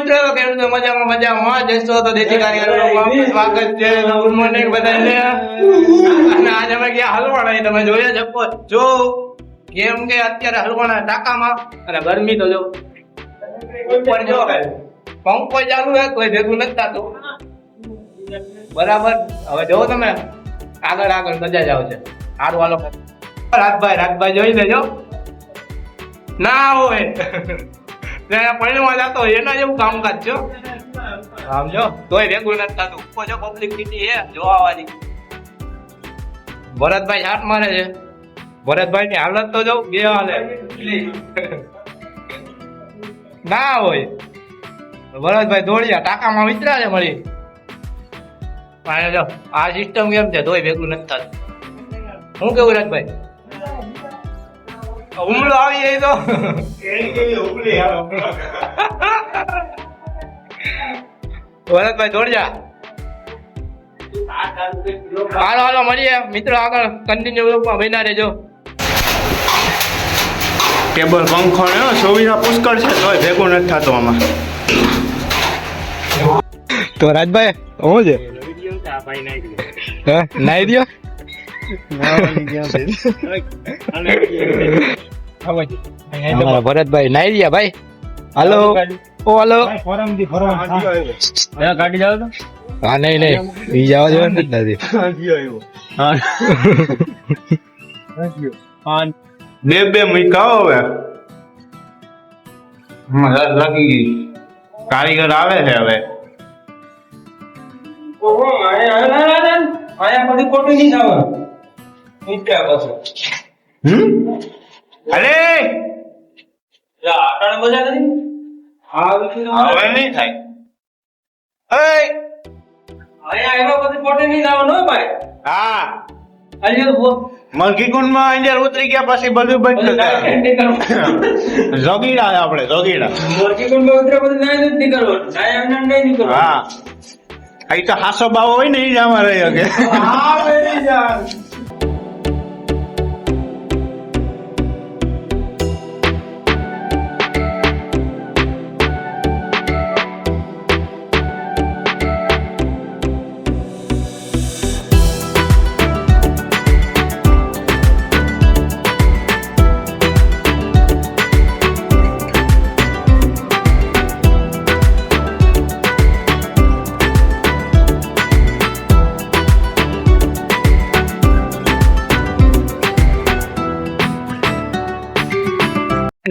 મિત્રો છો મજામાં મજામાં. જશો તો દેશી કાર્યક્રમમાં સ્વાગત છે ગુડ મોર્નિંગ બધાને. અને આજે અમે ગયા હલવાણા તમે જોયા શકો જો, કેમ કે અત્યારે હલવાણા ટાકામાં અને ગરમી તો જો. ઉપર જો. પંખો ચાલુ હે કોઈ ભેગું નથી થતું. બરાબર? હવે જો તમે. આગળ આગળ મજા જ આવશે હારું વાલો રાજભાઈ રાજભાઈ જોઈ લેજો. ના હોય. ત્યાં પરિણવા જતો એના જેવું કામકાજ છો. આમ જો, તોય ભેગું નથી થતું. ઉપર જો પબ્લિક સિટી હે જોવાવાળી ભરતભાઈ હાથ મારે છે. ભરતભાઈ ની હાલત તો જો, બે હાલે. ના હોય. ભરતભાઈ દોડ્યા, ટાકામાં વિતરા છે મળી. અને જો, આ સિસ્ટમ કેમ છે? તોય ભેગું નથી થતું. હું કેવું રાજભાઈ હુમલો આવી જાય તો. ભરતભાઈ દોડ્યા હાલો હાલો મળીએ. મિત્રો આગળ કન્ટિન્યુ બન્યા રહેજો. ટેબલ પંખો ને સુવિધા પુષ્કળ છે. તોય ભેગું નથી થતું આમાં. તો રાજભાઈ શું છે? હે નાઈ દો ભરતભાઈ નાઈ રહ્યા ભાઈ હાલો ઓ હાલો હા નહીં નહીં ઈ જવા દેવાનું જ નથી બે બે મૂક્યા હો હવે હમ, લાગી ગઈ કારીગર આવે છે હવે હમ? અરે! હવે નહીં થાય. હા મલકી કુંડમાં અંદર ઉતરી ગયા પછી બધું બંધ જાય જોગીડા આપણે જોગીડા હા. અહીં તો હાસો બાવો હોય ને એ જ આમાં રહી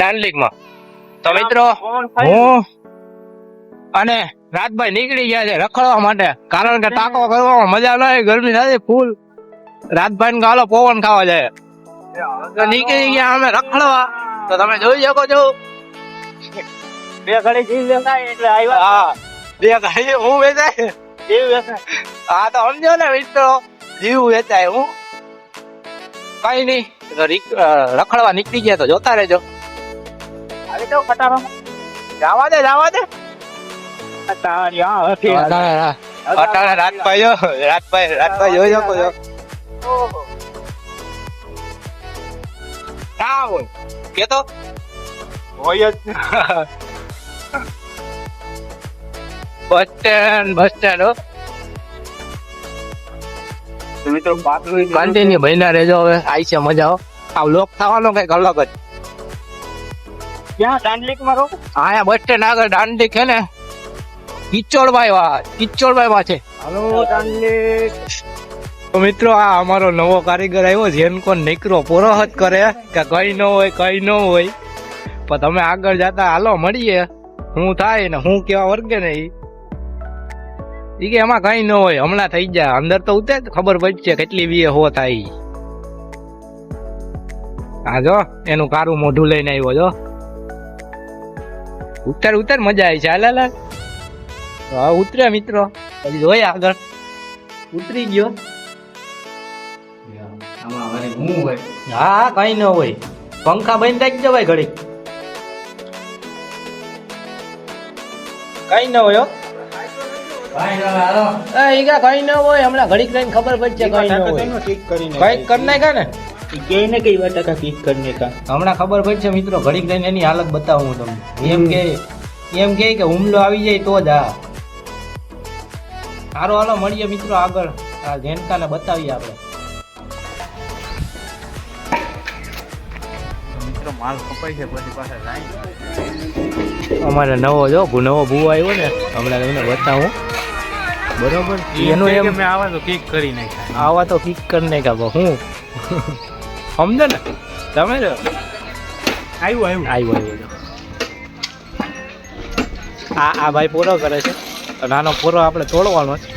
શકે લીગમાં તો મિત્રો હું અને રાતભાઈ નીકળી ગયા છે રખડવા માટે. કારણ કે ટાંકો કરવામાં મજા ન આવે ગરમી થાય ફૂલ. રાતભાઈ ને ગાલો પવન ખાવા જાય. તો નીકળી ગયા અમે રખડવા. તો તમે જોઈ શકો છો. બે ઘડી જીવ વેચાય એટલે આવ્યા. હા બે ઘડી હું વેચાય. જીવ વેચાય. હા તો સમજો ને મિત્રો જીવ વેચાય હું. કઈ નહીં રખડવા નીકળી ગયા તો જોતા રહેજો. આવી તો ખટારો જવા દે જવા દે. તારી આ હતી અટાણે અટાણે રાજભાઈ જો રાજભાઈ રાજભાઈ જોઈ શકો છો. ના હોય. કેતો? હોય જ. બસ સ્ટેન્ડ બસ સ્ટેન્ડ હો. મિત્રો રહેજો હવે. આવી છે મજા હો. આ લોક થવાનો કંઈક અલગ જ. ક્યાં દાંડલીકમાં રોક આયા બસ સ્ટેન્ડ આગળ દાંડલીક છે ને. કિચોડભાઈ વા કિચોડભાઈ વા છે. હાલો દાંડલીક. તો મિત્રો આ અમારો નવો કારીગર આવ્યો કોણ નીકળો પુરોહત કરે. કે કઈ ન હોય કઈ ન હોય. પણ તમે આગળ જતા હાલો મળીએ. હું થાય ને હું કેવા વર્ગે ને ઈ. ઈ કે એમાં કઈ ન હોય હમણાં થઈ જાય અંદર તો ઉતરે ખબર પડશે કેટલી વીએ હો થાય ઈ. હા જો એનું કારું મોઢું લઈને આવ્યો જો. ઉતર ઉતર મજા આવી છે. હાલ. હા ઉતરે મિત્રો. પછી જોઈએ આગળ. ઉતરી ગયો. હા હા કઈ ન હોય. પંખા બંધ રાખી જવાય ઘડી. કઈ ન હોય કઈ ન હોય. હમણાં ઘડીક રહીને ખબર પડશે કઈ ન હોય. કંઈક કરી નાખ્યા ને? કે ને કઈ વાત કા કિક કરને કા? હમણાં ખબર પડશે મિત્રો ઘડીક લઈને એની હાલત બતાવું હું તમને. એમ કે એમ કે કે હુમલો આવી જાય તો જ આ. સારો હાલો મળીએ મિત્રો આગળ. આ ઝેનકાને બતાવીએ આપણે. માલ કપાય છે પછી પાછા જાય અમારે નવો જો નવો ભૂવો આવ્યો ને હમણાં તમને બતાવું. બરોબર? એનું એમ મેં આવા તો કિક કરી નાખ્યા. આવા તો કિક કરી ને કે હું? સમજો ને તમે જો આવ્યું આવ્યું આવ્યું આવ્યું આ આ ભાઈ પૂરો કરે છે તો નાનો પૂરો આપણે તોડવાનો છે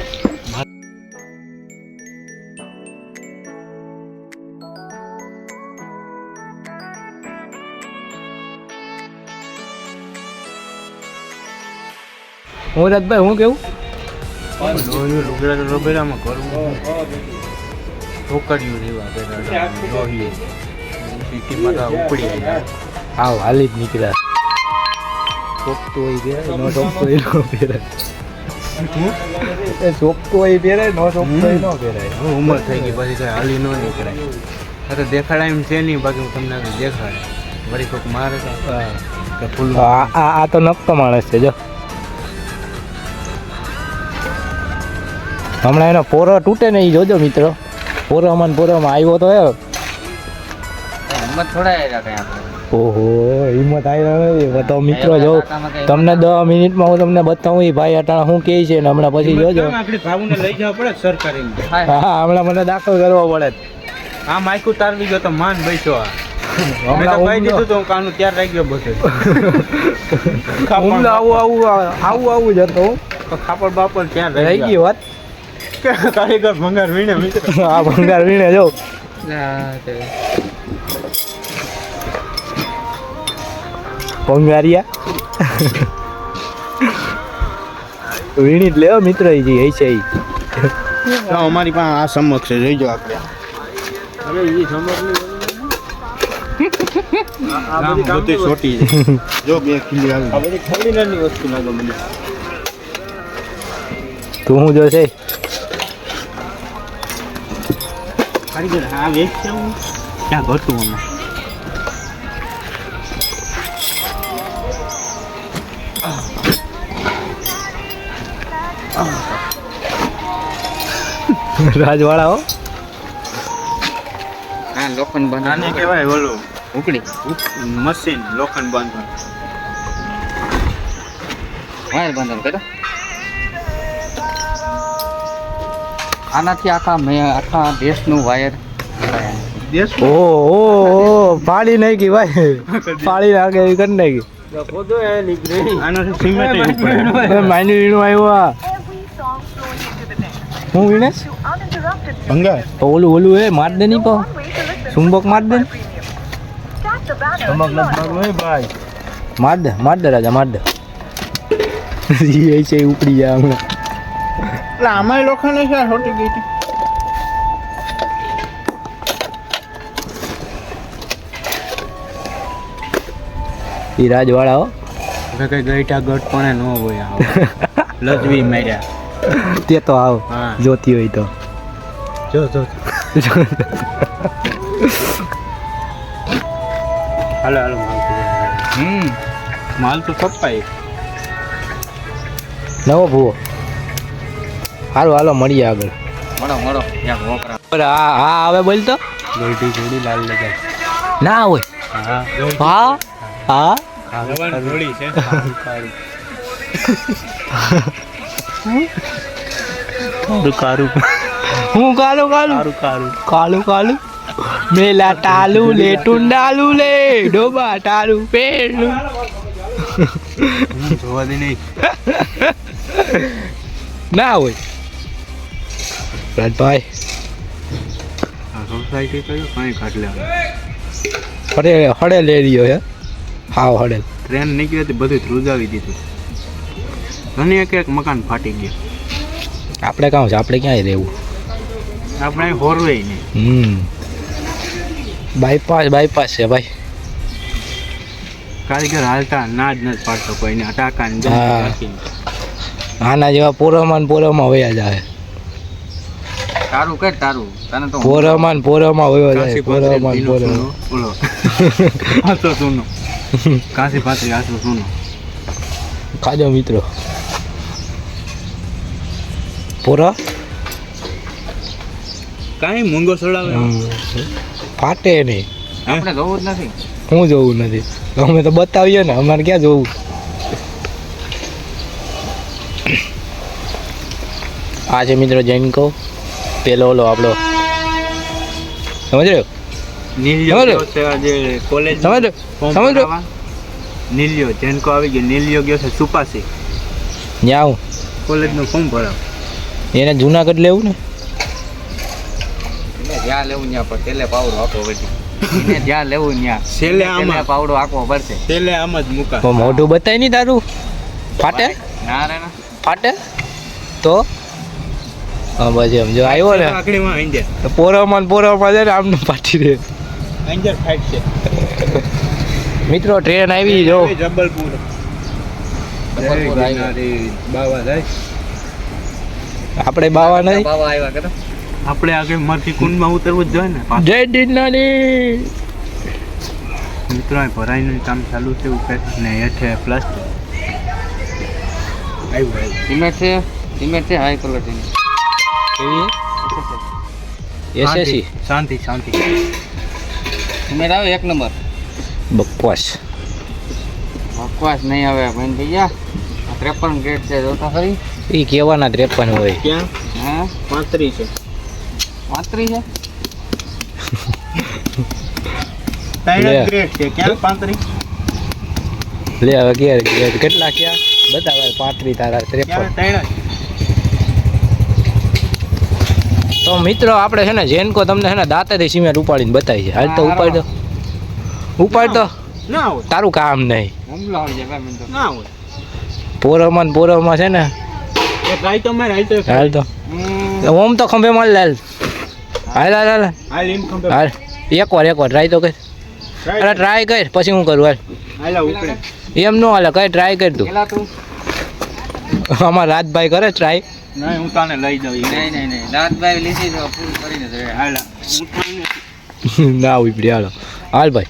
હું રાજભાઈ હું કેવું લુગડા તો રબેડામાં છોકરીઓ જેવા પેલા સિટીમાં તો ઉપડી ગયા આવ હાલી જ નીકળ્યા. ચોકતો હોય પહેરાય નો ચોકતો હોય નો પહેરાય એ ચોકતો હોય પહેરાય નો ચોકતો હોય નો પહેરાય ઉંમર થઈ ગઈ પછી કઈ હાલી ન નીકળાય. અરે દેખાડા એમ છે નહીં બાકી હું તમને દેખાડે. વળી કોઈક મારે કે ફૂલ આ આ તો નક્કો માણસ છે જો. હમણાં એનો પોરો તૂટે ને એ જોજો મિત્રો. પોરામાં ને પોરામાં આવ્યો તો હિંમત થોડા ઓહો હિંમત આવી તો મિત્રો જો તમને દસ મિનિટમાં હું તમને બતાવું એ ભાઈ અટાણા શું કહે છે ને હમણાં પછી જોજો. લઈ જવા પડે સરકારી હા. હા હમણાં મને દાખલ કરવો પડે. આ માયકું તારવી ગયો તો માન બેસ્યો આ. હમણાં કહી હુમલો- દીધું તો કાનું ત્યાર રહી ગયો બધે. આવું આવું આવું આવું જ હતું. ખાપડ બાપડ ત્યાં રહી ગઈ વાત. કારીગર ભંગાર વીણે મિત્ર આ ભંગાર વીણે જો. ભંગારિયા. વીણી લેવો મિત્ર એ જે છે અમારી પાસે આ સમક્ષ છે જોઈજો આપણે. હવે એ સમક્ષ છોટી છે. જો બે ખીલી આવી. આ બધી ખરી નાની વસ્તુ લાગે મને. તું હું જો કારીગર આ વેચ છે હું. ક્યાં ઘટતું હમણાં રાજવાળા હો. હા લોખંડ બંધ. આને કહેવાય ઓલું ઉકડી મશીન લોખંડ બંધ. વાયર બંધ કરો. આનાથી આખા મેં આખા દેશનું વાયર દેશ? ઓ ઓ પાડી નાખી ભાઈ. પાડી નાખે એવી કરી નાખી. આનાથી વીણું આવ્યું આ. હું વીણેશ ભંગાર? તો ઓલું ઓલું એ માર દે નહીં પાવ ચુંબક માર દે ને. ભાઈ. માર દે માર દે રાજા માર દે. એ છે ઉપડી જાય હમણાં. એટલે આમાંય લોખંડ છે છોટી ગઈ હતી. એ રાજવાળા હો. હવે કઈ ગઈટા ગઢ પણ ન હોય લજવી માર્યા. તે તો આવ હા. જોતી હોય તો. જો જો હાલો હાલો માલ તો હમ. માલ તો કપાય નવો ભૂવો. હાલો હાલો મળીએ આગળ. મળો મળો આ આ હવે બોલ તો. ગોલ્ડી ગોલ્ડી લાલ લગાય ના હોય. હા. હા? હા? કારું. હું કાલું કાલું? કારું કાલું કાલું? મેલા ટાલુ લે ટુંડાલુ લે ડોબા ટાલુ પેલું. જોવા દે નહીં. ના હોય. રાજભાઈ સોસાયટી કયો? કઈ કાઢ લેવા હડે હડે લઈ રહ્યો છે. હાવ હડે ટ્રેન નીકળી હતી બધું ધ્રુજાવી દીધું. ઘણી એક એક મકાન ફાટી ગયું. આપણે કાં છે? આપણે ક્યાંય રહેવું? આપણે હોરવે નહીં. હમ. બાયપાસ બાયપાસ છે ભાઈ. કારીગર હાલતા ના જ નથી પાડતો કોઈને. દમ આના જેવા પોરામાં ને પોરામાં વયા જાય. તારું કે તારું. તને તો પોરામાં પોરામાં હોય જાય પોરામાં પોરામાં બોલો. આસો સુનો. કાસી પાત્રી આસો સુનો. ખાજો મિત્રો. પોરા? કાઈ મૂંગો સડાવે? ફાટે નહીં. આપણે જોવું જ નથી. હું જોવું નથી. અમે તો બતાવીએ ને અમારે ક્યાં જોવું? આજે છે મિત્રો જૈન કહો. પેલો ઓલો આપણો. સમજ રહ્યો નીલિયો છે આજે કોલેજ સમજ સમજ રહ્યો જેનકો આવી ગયો. નીલિયો ગયો છે સુપાસી. ત્યાં કોલેજનું ફોર્મ ભરાવ. એને જુનાગઢ લેવું ને? જ્યાં લેવું ત્યાં પણ તેલે પાવડો પડશે. એને જ્યાં લેવું ત્યાં. છેલ્લે આમાં. પાવડો આપવો પડશે. છેલ્લે આમ જ મુકા. મોઢું બતાય નહીં તારું. ફાટે? ના રે ના. ફાટે? તો? હા બસ એમ. જો આવ્યો ને આકડીમાં આંજર પોરામાં પોરામાં છે આમને પાટી દે. આંજર ફાઈટ છે. મિત્રો ટ્રેન આવી જો. જબલપુર. બાવા આપણે બાવા નહીં. બાબા આવ્યા કરો. આપણે આગળ મરથી કુંડમાં ઉતરવું જ જોઈએ ને. જય દિનાની મિત્રો અહીં ભરાઈનું કામ ચાલુ છે ઉપર ને હેઠે પ્લસ આવ્યું આવ્યું. સિમેન્ટ છે સિમેન્ટ છે હાઈ ક્વોલિટીની એસએસસી. શાંતિ શાંતિ આવે એક નંબર. બકવાસ. બકવાસ નહીં આવે ભાઈ ભૈયા ત્રેપન ગ્રેડ છે જોતા ખરી. એ કેવાના ત્રેપન હોય. ક્યાં? હા? પાંત્રીસ છે. પાંત્રીસ છે. ત્રણ ગ્રેડ છે. ક્યાં પાંત્રીસ? લે હવે કે કે- કેટલા ક્યાં? બતાવે પાંત્રીસ તારા ત્રેપન. ત્રણ જ. તો મિત્રો આપણે છે ને જેનકો તમને છે ને દાંતેથી સિમેન્ટ ઉપાડીને બતાવી છે. હાલ તો ઉપાડ દો. ઉપાડ તો ના હોય. તારું કામ નહીં. હુમલો આવી જાય ભાઈ મને તો. ના હોય. પોરોમાં ને પોરોમાં છે ને. તો હાલ તો તો. ઓમ તો ખંભે માલ લાલ હાલ. હાલ હાલ હાલ. એકવાર એકવાર ટ્રાય તો કર. અરે ટ્રાય કર પછી હું કરું હાલ. એમ ન હાલે કઈ ટ્રાય કર તું. તું. અમારા રાજભાઈ કરે ટ્રાય નહીં હું તને લઈ દઉં નહીં નહીં નહીં. દાંતભાઈ લીધી તો પૂરું કરીને જ હાલ. ના ઉપડી હાલો. હાલ ભાઈ.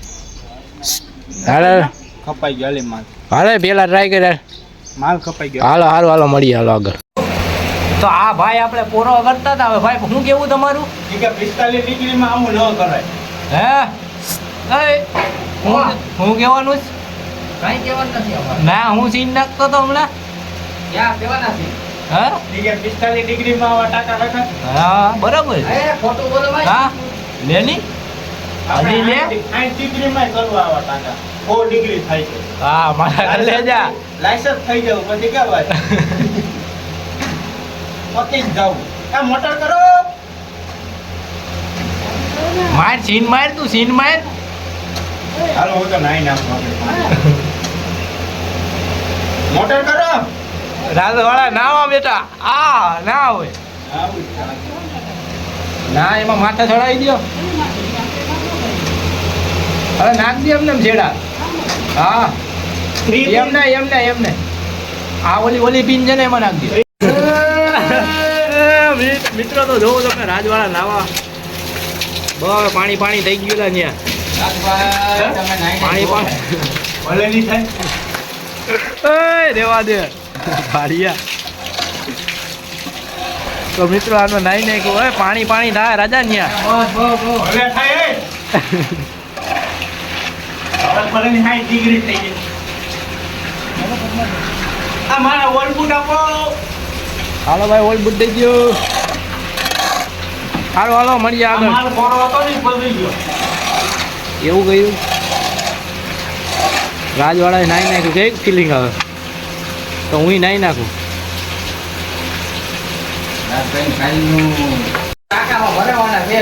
હાલ હાલ. કપાઈ ગયો હાલે માલ. હાલે પેલા ટ્રાય કરે માલ કપાઈ ગયો. હાલો હાલો હાલો મળીએ હાલો આગળ. તો આ ભાઈ આપણે પોરો કરતા હતા. હવે ભાઈ શું કેવું તમારું? કે પિસ્તાલીસ ડિગ્રીમાં આવું ન કરાય. હે? એ, હું હું કહેવાનું છે? કાંઈ કહેવાનું નથી અમારે. ના હું સીન નાખતો તો હમણાં. ક્યાં કહેવાના છે? હા? પિસ્તાલીસ ડિગ્રીમાં આવા ટાટા રાખા હા બરાબર. ખોટું બોલો હા? લે ની. હજી લે. સાઠ ડિગ્રીમાં કરવા આવા ટાટા ડિગ્રી થાય છે. હા મારા લે જા. લાયસન્સ થઈ જવું પછી કે વાત પતી જ જાવું આ મોટર કરો? માર સીન માર તું સીન માર. હાલો હું તો નાઈ નાખું. મોટર કરો ના બેટા. આ ના હોય. આવું. ના એમાં માથા ચડાવી દો હવે નાખ દે એમને એમ જેડા હા. એમ એમને એમ ને એમ ને આ ઓલી ઓલી પીન છે ને એમાં નાખ દો મિત્રો તો જોવો તમે રાજવાળા નાવા. બહુ પાણી પાણી થઈ ગયું ત્યાં પાણી પાણી. ભલે નહીં થાય. રેવા દે. ભાડિયા તો મિત્રો આનો નાઈ નાખ્યું. હોય પાણી પાણી થાય રાજા ની હાલો ભાઈ ઓલ બુટ દઈ ગયો હાલો હાલો મળીએ આગળ. એવું ગયું? રાજવાળાએ નાઈ નાખ્યું કઈ ફિલિંગ આવે. તો હું નાઈ નાખું. દાંતભાઈ કાલનું કાકામાં ભરાવાના છે.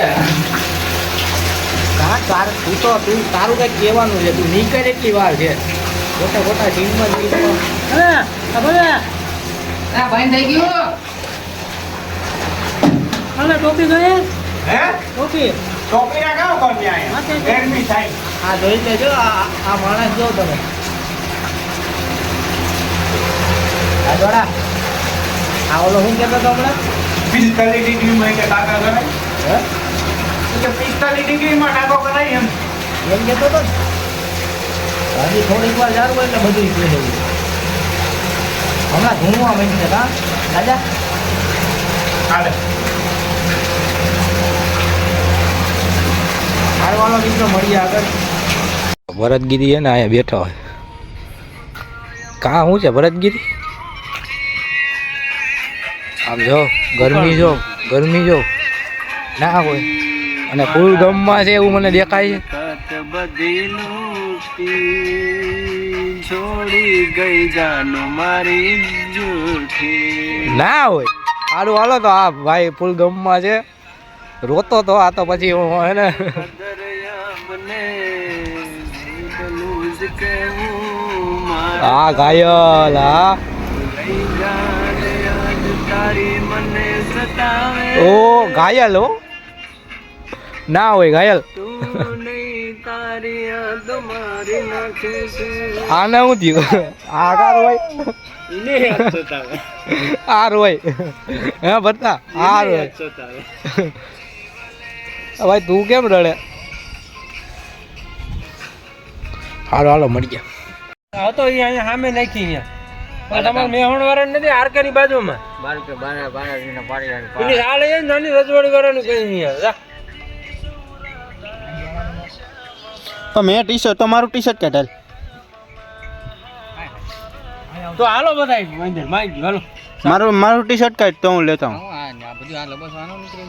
હા તાર તું તો તું તારું કંઈક કહેવાનું છે તું નીકળ એટલી વાર છે. ખોટા ખોટા ટીમમાં ના, થઈ ગયું. હે? ટોપી? ના કામ કોણ ગરમી થાય આ જોઈ લેજો આ આ માણસ જો તમે. રાજવાળા આ ઓલો શું કહેતો હતો હમણાં? પિસ્તાલીસ ડિગ્રીમાં કે ટાકા કરાય હે? કે પિસ્તાલીસ ડિગ્રીમાં ટાકો કરાય એમ. એમ કહેતો હતો? હજી થોડીક વાર જારું હોય એટલે બધું થઈ છે. હમણાં ધૂમવા માંડી છે હા. રાજા? હાલે. હારવાનો મિત્રો મળીએ આગળ. ભરતગીરી છે ને અહીંયા બેઠો હોય. કાં શું છે ભરતગીરી? આમ જો ગરમી જો ગરમી જો. ના હોય. અને ફૂલ ગમમાં છે એવું મને દેખાય છે. છોડી ગઈ જાનું મારી ના હોય. સારું હાલો તો આ ભાઈ ફૂલ ગમમાં છે. રોતો તો આ તો પછી હું હે ને. હા ઘાયલ હા. ઓ ઘાયલ હો. ના હોય ઘાયલ. આને શું થયું? આ કાર હોય આર હોય. હે ભરતા. આર હોય. ભાઈ તું કેમ રડે? હાલો હાલો મળી ગયા. હતો અહીંયા સામે નાખી અહીંયા. તમારે મેહણ વાળા નથી હારકાની બાજુમાં. બાર કે બારે બારે ને પાડી એની આ લઈ નાની રજવાડી વાળાનું કઈ નહીં જા. તો મેં ટી શર્ટ તો મારું ટી શર્ટ કેટલ. તો હાલો બધા વાંધો માઈ હાલો. મારું મારું ટી શર્ટ કાઢ તો હું લેતા હું હું આ બધું આ લબસ આનો નીકળે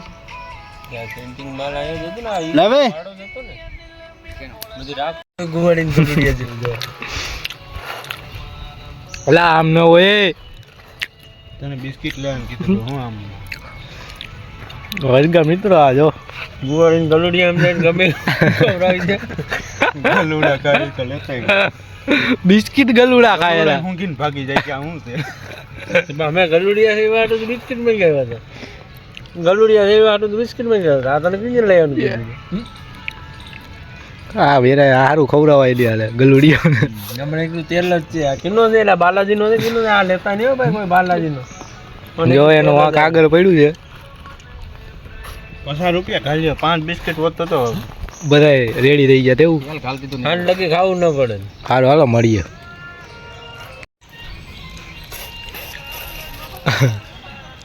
છે. પેન્ટિંગ માલ આવ્યો હતો ને આ લેવે. જતો ને. બધી રાખ. ગુવાડી હતી એટલે આમ ન હોય તને બિસ્કિટ લેવાનું કીધું હું આમ. વર્ગા મિત્રો આ જો. ગુવાડીને ગલુડી આમ જઈને ગમે ખવડાવી દે ગલુડા કરી તો લેતા બિસ્કિટ ગલુડા ખાયેલા હું કીને ભાગી જાય કે હું શું છે? અમે ગલુડિયા સેવા તો બિસ્કિટ મંગાવ્યા ગયા હતા. ગલુડિયા સેવા તો બિસ્કિટ મંગાવ્યા ગયા હતા તને કીધું લેવાનું કીધું હા વેરા સારું ખવડાવાય દે હાલે ગલુડિયા હમણાં એકલું તેલ જ છે. આ કિનો છે એટલે બાલાજી નો છે કિનો આ લેતા નહીં હો ભાઈ કોઈ બાલાજી નો જો એનું આ કાગળ પડ્યું છે. પચાસ રૂપિયા ખાલી પાંચ બિસ્કિટ વધતો તો બધાય રેડી થઈ ગયા તેવું? ઠંડ લગી ખાવું ન પડે. સારું હાલો મળીએ.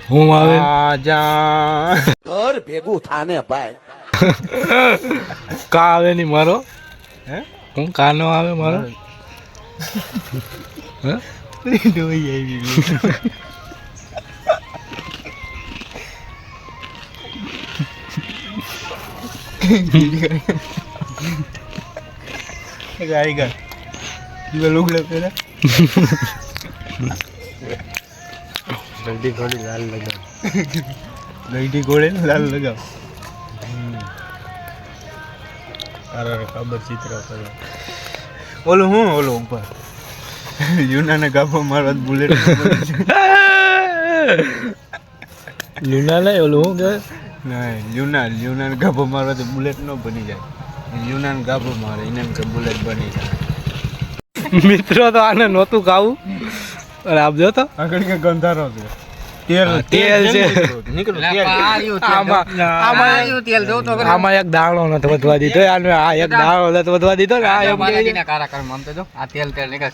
હું આવે? આજા કા આવે નહીં મારો? હે? હું કા નો આવે મારો? હે? ડોઈ આવી ગઈ ગાય ગા દીવા લુગડા પહેરા લાલ લગાવ. ગઈડી ઘોડે ને લાલ લગાવ. તારા ખબર ચિત્ર કરો ઓલું હું ઓલું ઉપર. યુનાને ગાભો મારવા બુલેટ યુના નહીં ઓલું હું કે ના યુના લ્યુનાને ગાભો મારવા તો બુલેટ ન બની જાય. લ્યુનાને ગાભો મારે એને કે બુલેટ બની જાય. મિત્રો તો આને નહોતું ખાવું. અને આપ જો તો આગળ કે ગંધારો છે. તેલ તેલ છે. આમાં એક દાણો નથી વધવા દીધો. આને આ એક દાણો નથી વધવા દીધો ને આ એમ છે. આમ તો જો આ તેલ તેલ નીકળે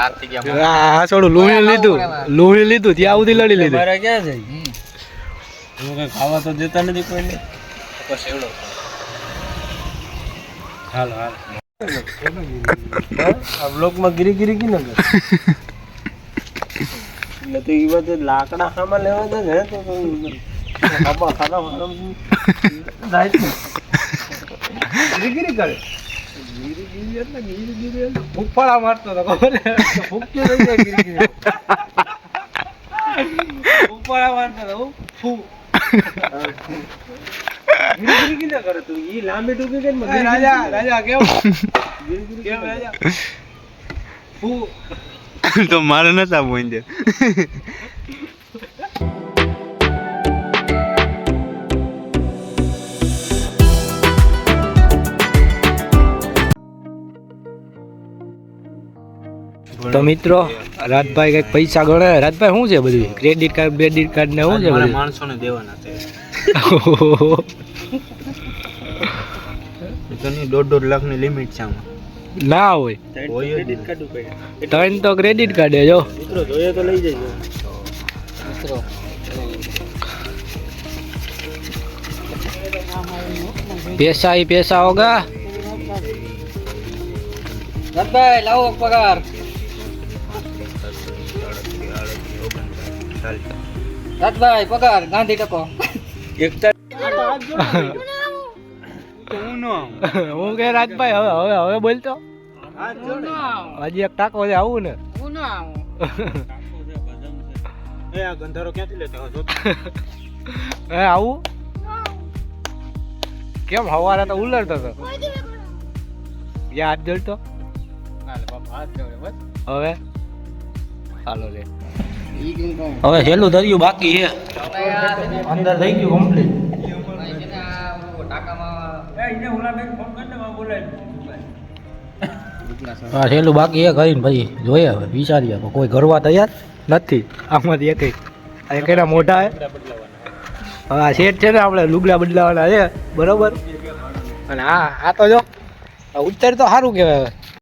હાથ થઈ ગયા આ છોડું લુણી લીધું. લુણી લીધું ત્યાં સુધી લડી લીધું. મારે ક્યાં કઈ ખાવા તો દેતા નથી કોઈને. હાલ હાલ. આ બ્લોકમાં ગીરી ગીરી કી ના કર એટલે તો એ વાત લાકડા ખામાં લેવા છે ને તો ખાવા જાય ગીરી કરે. ગીરી ગીરી એટલે ગીરી ગીરી એટલે મારતો ખબર જાય ગીરી ગીરી ફૂફાડા મારતો તો ફૂ. ગીરી ગીરી ના કરે તું? એ લાંબી ટૂંકી રાજા રાજા કેમ? ગીરી ગીરી કેમ રાજા? ફૂ. તો મારે નથી અંદર તો મિત્રો રાજભાઈ કંઈક પૈસા ગણે. રાજભાઈ શું છે બધું? ક્રેડિટ કાર્ડ ક્રેડિટ કાર્ડ ને શું છે માણસો બધું? માણસોને દેવાના છે. દોઢ દોઢ લાખની લિમિટ છે આમાં. ના હોય. ત્રણ તો ક્રેડિટ કાર્ડ જો. મિત્રો જોઈએ તો લઈ જજો. મિત્રો પૈસા હી પૈસા હોગા રતભાઈ લાવો પગાર. રતભાઈ પગાર ગાંધી ટકો. એકતા હું કે રાજભાઈ હવે હવે હવે બોલતો? હજી એક ટાકો છે આવું ને. એ આ ગંધારો ક્યાંથી લેતા? હો આવું. કેમ હવારે તો ઉલરતો હતો હાથ જોડતો? હવે? ચાલો રે હવે હેલું ધર્યું બાકી છે. અંદર થઈ ગયું કમ્પ્લીટ હા, છેલ્લું બાકી એ કરીને ભાઈ જોઈએ હવે, વિચારીએ હવે. કોઈ ઘરવા તૈયાર નથી. આમાંથી એક એક. એના મોઢા હે. શેઠ છે ને આપણે, લુગડા બદલાવાના છે. બરોબર? અને હા આ તો જો ઉત્તર તો સારું કહેવાય હવે.